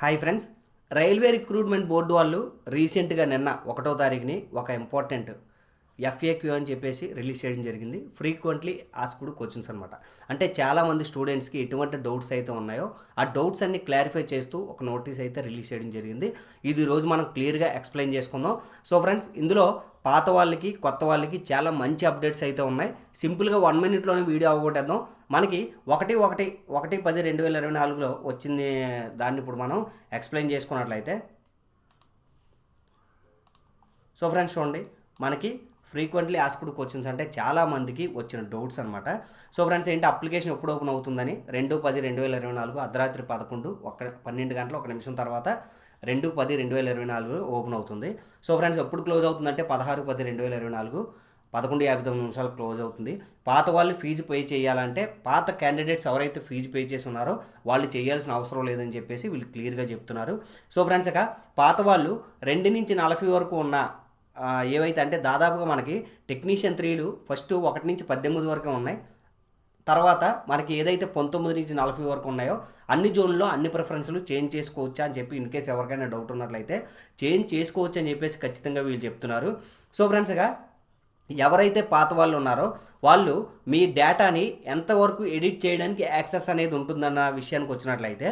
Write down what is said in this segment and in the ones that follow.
Hi friends railway recruitment board వాళ్ళు రీసెంట్గా నిన్న ఒకటో తారీఖుని ఒక ఇంపార్టెంట్ ఎఫ్ఏక్యూ అని చెప్పేసి రిలీజ్ చేయడం జరిగింది. ఫ్రీక్వెంట్లీ ఆస్క్డ్ క్వశ్చన్స్ అనమాట అంటే చాలామంది స్టూడెంట్స్కి ఎటువంటి డౌట్స్ అయితే ఉన్నాయో ఆ డౌట్స్ అన్ని క్లారిఫై చేస్తూ ఒక నోటీస్ అయితే రిలీజ్ చేయడం జరిగింది. ఇది రోజు మనం క్లియర్గా ఎక్స్ప్లెయిన్ చేసుకుందాం. సో ఫ్రెండ్స్ ఇందులో పాత వాళ్ళకి కొత్త వాళ్ళకి చాలా మంచి అప్డేట్స్ అయితే ఉన్నాయి. సింపుల్గా వన్ మినిట్లోనే వీడియో అవ్వగొట్టేద్దాం. మనకి ఒకటి ఒకటి ఒకటి పది రెండు వేల ఇరవై నాలుగులో వచ్చింది దాన్ని ఇప్పుడు మనం ఎక్స్ప్లెయిన్ చేసుకున్నట్లయితే. సో ఫ్రెండ్స్ చూడండి. మనకి ఫ్రీక్వెంట్లీ ఆస్క్డ్ క్వశ్చన్స్ అంటే చాలా మందికి వచ్చిన డౌట్స్ అనమాట సో ఫ్రెండ్స్ ఏంటి అప్లికేషన్ ఎప్పుడు ఓపెన్ అవుతుందని? రెండు పది రెండు వేల ఇరవై నాలుగు అర్ధరాత్రి పదకొండు ఒక పన్నెండు గంటల ఒక నిమిషం తర్వాత రెండు పది రెండు వేల ఇరవై నాలుగు ఓపెన్ అవుతుంది. సో ఫ్రెండ్స్ ఎప్పుడు క్లోజ్ అవుతుందంటే పదహారు పది రెండు వేల ఇరవై నాలుగు పదకొండు యాభై తొమ్మిది నిమిషాలు క్లోజ్ అవుతుంది. పాత వాళ్ళు ఫీజు పే చేయాలంటే పాత క్యాండిడేట్స్ ఎవరైతే ఫీజు పే చేసి ఉన్నారో వాళ్ళు చేయాల్సిన అవసరం లేదని చెప్పేసి వీళ్ళు క్లియర్గా చెప్తున్నారు. సో ఫ్రెండ్స్ ఇక పాత వాళ్ళు రెండు నుంచి నలభై వరకు ఉన్న ఏవైతే అంటే దాదాపుగా మనకి టెక్నీషియన్ త్రీలు ఫస్ట్ ఒకటి నుంచి పద్దెనిమిది వరకు ఉన్నాయి. తర్వాత మనకి ఏదైతే పంతొమ్మిది నుంచి నలభై వరకు ఉన్నాయో అన్ని జోన్లో అన్ని ప్రిఫరెన్స్లు చేంజ్ చేసుకోవచ్చా అని చెప్పి ఇన్ కేస్ ఎవరికైనా డౌట్ ఉన్నట్లయితే చేంజ్ చేసుకోవచ్చు అని చెప్పేసి ఖచ్చితంగా వీళ్ళు చెప్తున్నారు. సో ఫ్రెండ్స్గా ఎవరైతే పాత వాళ్ళు ఉన్నారో వాళ్ళు మీ డేటాని ఎంతవరకు ఎడిట్ చేయడానికి యాక్సెస్ అనేది ఉంటుందన్న విషయానికి వచ్చినట్లయితే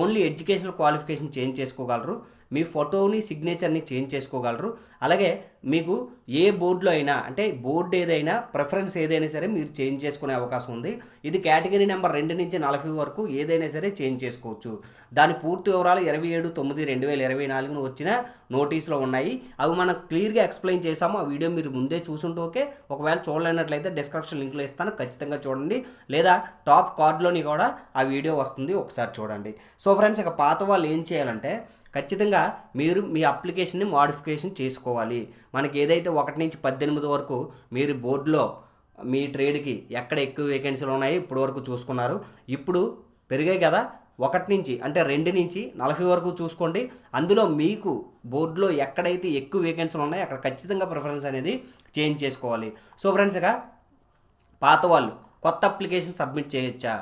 ఓన్లీ ఎడ్యుకేషనల్ క్వాలిఫికేషన్ చేంజ్ చేసుకోగలరు. మీ ఫోటోని సిగ్నేచర్ని చేంజ్ చేసుకోగలరు. అలాగే మీకు ఏ బోర్డులో అయినా అంటే బోర్డు ఏదైనా ప్రిఫరెన్స్ ఏదైనా సరే మీరు చేంజ్ చేసుకునే అవకాశం ఉంది. ఇది కేటగిరీ నెంబర్ రెండు నుంచి నలభై వరకు ఏదైనా సరే చేంజ్ చేసుకోవచ్చు. దాని పూర్తి వివరాలు ఇరవై ఏడు తొమ్మిది రెండు వేల ఇరవై నాలుగున వచ్చిన నోటీసులో ఉన్నాయి. అవి మనం క్లియర్గా ఎక్స్ప్లెయిన్ చేసాము ఆ వీడియో మీరు ముందే చూసుంటూ ఓకే. ఒకవేళ చూడలేనట్లయితే డిస్క్రిప్షన్ లింక్లో ఇస్తాను. ఖచ్చితంగా చూడండి. లేదా టాప్ కార్డ్లోని కూడా ఆ వీడియో వస్తుంది. ఒకసారి చూడండి. సో ఫ్రెండ్స్ ఇక పాత వాళ్ళు ఏం చేయాలంటే ఖచ్చితంగా మీరు మీ అప్లికేషన్ని మాడిఫికేషన్ చేసుకోవాలి. మనకి ఏదైతే ఒకటి నుంచి పద్దెనిమిది వరకు మీరు బోర్డులో మీ ట్రేడ్కి ఎక్కడ ఎక్కువ వేకెన్సీలు ఉన్నాయో ఇప్పుడు వరకు చూసుకున్నారు. ఇప్పుడు పెరిగాయి కదా ఒకటి నుంచి అంటే రెండు నుంచి నలభై వరకు చూసుకోండి. అందులో మీకు బోర్డులో ఎక్కడైతే ఎక్కువ వేకెన్సీలు ఉన్నాయో అక్కడ ఖచ్చితంగా ప్రిఫరెన్స్ అనేది చేంజ్ చేసుకోవాలి. సో ఫ్రెండ్స్ ఇక పాత వాళ్ళు కొత్త అప్లికేషన్ సబ్మిట్ చేయొచ్చా?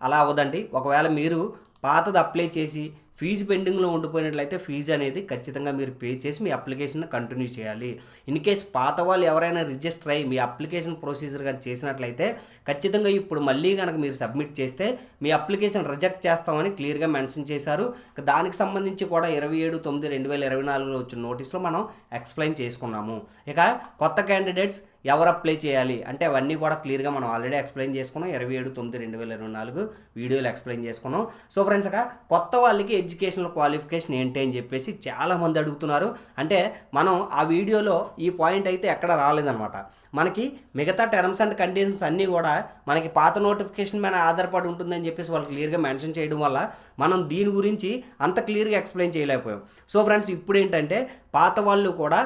అలా అవ్వదండి. ఒకవేళ మీరు పాతది అప్లై చేసి ఫీజు పెండింగ్లో ఉండిపోయినట్లయితే ఫీజు అనేది ఖచ్చితంగా మీరు పే చేసి మీ అప్లికేషన్ కంటిన్యూ చేయాలి. ఇన్ కేస్ పాత వాళ్ళు ఎవరైనా రిజిస్టర్ అయ్యి మీ అప్లికేషన్ ప్రొసీజర్ కానీ చేసినట్లయితే ఖచ్చితంగా ఇప్పుడు మళ్ళీ కనుక మీరు సబ్మిట్ చేస్తే మీ అప్లికేషన్ రిజెక్ట్ చేస్తామని క్లియర్గా మెన్షన్ చేశారు. దానికి సంబంధించి కూడా ఇరవై ఏడు తొమ్మిది రెండు వేల ఇరవై నాలుగులో వచ్చిన నోటీస్లో మనం ఎక్స్ప్లెయిన్ చేసుకున్నాము. ఇక కొత్త క్యాండిడేట్స్ ఎవరు అప్లై చేయాలి అంటే అవన్నీ కూడా క్లియర్గా మనం ఆల్రెడీ ఎక్స్ప్లెయిన్ చేసుకున్నాం. ఇరవై ఏడు తొమ్మిది రెండు వేల ఇరవై నాలుగు వీడియోలు ఎక్స్ప్లెయిన్ చేసుకున్నాం. సో ఫ్రెండ్స్ అక్క కొత్త వాళ్ళకి ఎడ్యుకేషనల్ క్వాలిఫికేషన్ ఏంటి అని చెప్పేసి చాలామంది అడుగుతున్నారు. అంటే మనం ఆ వీడియోలో ఈ పాయింట్ అయితే ఎక్కడ రాలేదనమాట మనకి మిగతా టర్మ్స్ అండ్ కండిషన్స్ అన్నీ కూడా మనకి పాత నోటిఫికేషన్ మీద ఆధారపడి ఉంటుందని చెప్పేసి వాళ్ళు క్లియర్గా మెన్షన్ చేయడం వల్ల మనం దీని గురించి అంత క్లియర్గా ఎక్స్ప్లెయిన్ చేయలేకపోయాం. సో ఫ్రెండ్స్ ఇప్పుడు ఏంటంటే పాత వాళ్ళు కూడా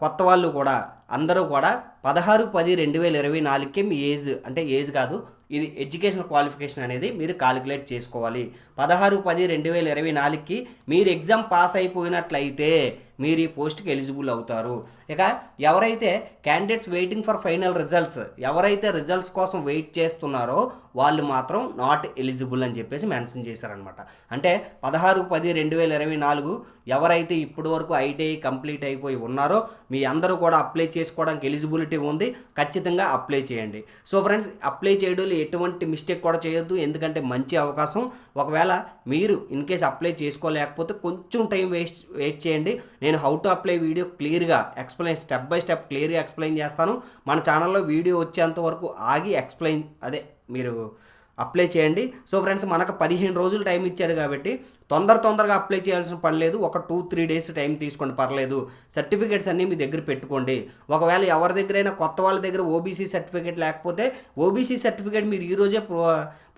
కొత్త వాళ్ళు కూడా అందరూ కూడా పదహారు పది రెండు వేల ఇరవై నాలుగుకే మీ ఏజ్ అంటే ఏజ్ కాదు ఇది ఎడ్యుకేషన్ క్వాలిఫికేషన్ అనేది మీరు కాలిక్యులేట్ చేసుకోవాలి. పదహారు పది రెండు వేల ఇరవై నాలుగుకి మీరు ఎగ్జామ్ పాస్ అయిపోయినట్లయితే మీరు ఈ పోస్ట్కి ఎలిజిబుల్ అవుతారు. ఇక ఎవరైతే candidates waiting for final results ఎవరైతే రిజల్ట్స్ కోసం వెయిట్ చేస్తున్నారో వాళ్ళు మాత్రం నాట్ ఎలిజిబుల్ అని చెప్పేసి మెన్షన్ చేశారనమాట అంటే పదహారు పది రెండు వేల ఇరవై నాలుగు ఎవరైతే ఇప్పటి వరకు ఐటీఐ కంప్లీట్ అయిపోయి ఉన్నారో మీ అందరూ కూడా అప్లై చేసుకోవడానికి ఎలిజిబిలిటీ ఉంది. ఖచ్చితంగా అప్లై చేయండి. సో ఫ్రెండ్స్ అప్లై చేయడంలో ఎటువంటి మిస్టేక్ కూడా చేయొద్దు. ఎందుకంటే మంచి అవకాశం. ఒకవేళ మీరు ఇన్ కేస్ అప్లై చేసుకోలేకపోతే కొంచెం టైం వేస్ట్ వెయిట్ చేయండి. నేను హౌ టు అప్లై వీడియో క్లియర్గా ఎక్స్ప్లెయిన్ స్టెప్ బై స్టెప్ క్లియర్గా ఎక్స్ప్లెయిన్ చేస్తాను. మన ఛానల్లో వీడియో వచ్చేంత వరకు ఆగి ఎక్స్ప్లెయిన్ అదే మీరు అప్లై చేయండి. సో ఫ్రెండ్స్ మనకు పదిహేను రోజులు టైం ఇచ్చాడు కాబట్టి తొందర తొందరగా అప్లై చేయాల్సిన పని లేదు. ఒక టూ త్రీ డేస్ టైం తీసుకోండి. పర్లేదు. సర్టిఫికేట్స్ అన్నీ మీ దగ్గర పెట్టుకోండి. ఒకవేళ ఎవరి దగ్గరైనా కొత్త వాళ్ళ దగ్గర ఓబీసీ సర్టిఫికేట్ లేకపోతే ఓబీసీ సర్టిఫికేట్ మీరు ఈరోజే ప్రో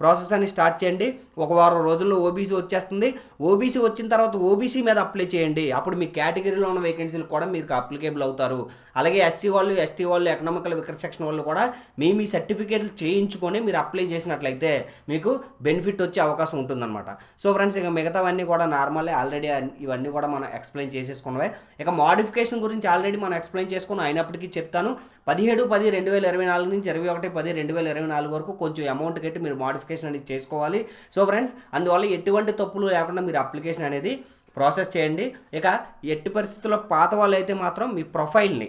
ప్రాసెస్ అని స్టార్ట్ చేయండి. ఒక వారం రోజుల్లో ఓబీసీ వచ్చేస్తుంది. ఓబీసీ వచ్చిన తర్వాత ఓబీసీ మీద అప్లై చేయండి. అప్పుడు మీ కేటగిరీలో ఉన్న వేకెన్సీలు కూడా మీరు అప్లికేబుల్ అవుతారు. అలాగే ఎస్సీ వాళ్ళు ఎస్టీ వాళ్ళు ఎకనామికల్ వికర్ సెక్షన్ వాళ్ళు కూడా మీ మీ సర్టిఫికేట్లు చేయించుకొని మీరు అప్లై చేసినట్లయితే మీకు బెనిఫిట్ వచ్చే అవకాశం ఉంటుందన్నమాట. సో ఫ్రెండ్స్ ఇక మిగతావన్నీ కూడా నార్మలే. ఆల్రెడీ ఇవన్నీ కూడా మనం ఎక్స్ప్లెయిన్ చేసేసుకున్నవే. ఇక మాడిఫికేషన్ గురించి ఆల్రెడీ మనం ఎక్స్ప్లెయిన్ చేసుకుని అయినప్పటికీ చెప్తాను. పదిహేడు పది రెండు వేల ఇరవై నాలుగు నుంచి ఇరవై ఒకటి పది రెండు వేల ఇరవై నాలుగు వరకు కొంచెం అమౌంట్ కట్టి మీరు మాడిఫికేషన్ అప్లికేషన్ అనేది చేసుకోవాలి. సో ఫ్రెండ్స్ అందువల్ల ఎటువంటి తప్పులు లేకుండా మీరు అప్లికేషన్ అనేది ప్రాసెస్ చేయండి. ఇక ఎట్టి పరిస్థితుల్లో పాత వాళ్ళు అయితే మాత్రం మీ ప్రొఫైల్ని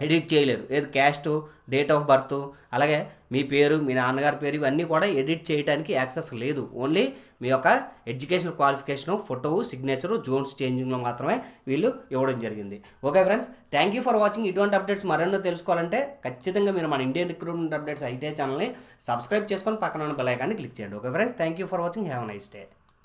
ఎడిట్ చేయలేరు. ఏది క్యాస్ట్ డేట్ ఆఫ్ బర్త్ అలాగే మీ పేరు మీ నాన్నగారి పేరు ఇవన్నీ కూడా ఎడిట్ చేయడానికి యాక్సెస్ లేదు. ఓన్లీ మీ యొక్క education qualification photo signature zones చేంజింగ్లో మాత్రమే వీళ్ళు ఇవ్వడం జరిగింది. Okay friends thank you for watching. ఇటువంటి అప్డేట్స్ మరెన్నో తెలుసుకోవాలంటే ఖచ్చితంగా మీరు మన ఇండియన్ రిక్రూట్మెంట్ అప్డేట్స్ ఐటీ ఛానల్ని సబ్స్క్రైబ్ చేసుకొని పక్కన ఉన్న బెల్ ఐకాన్ని క్లిక్ చేయండి. Okay friends thank you for watching. Have nice day.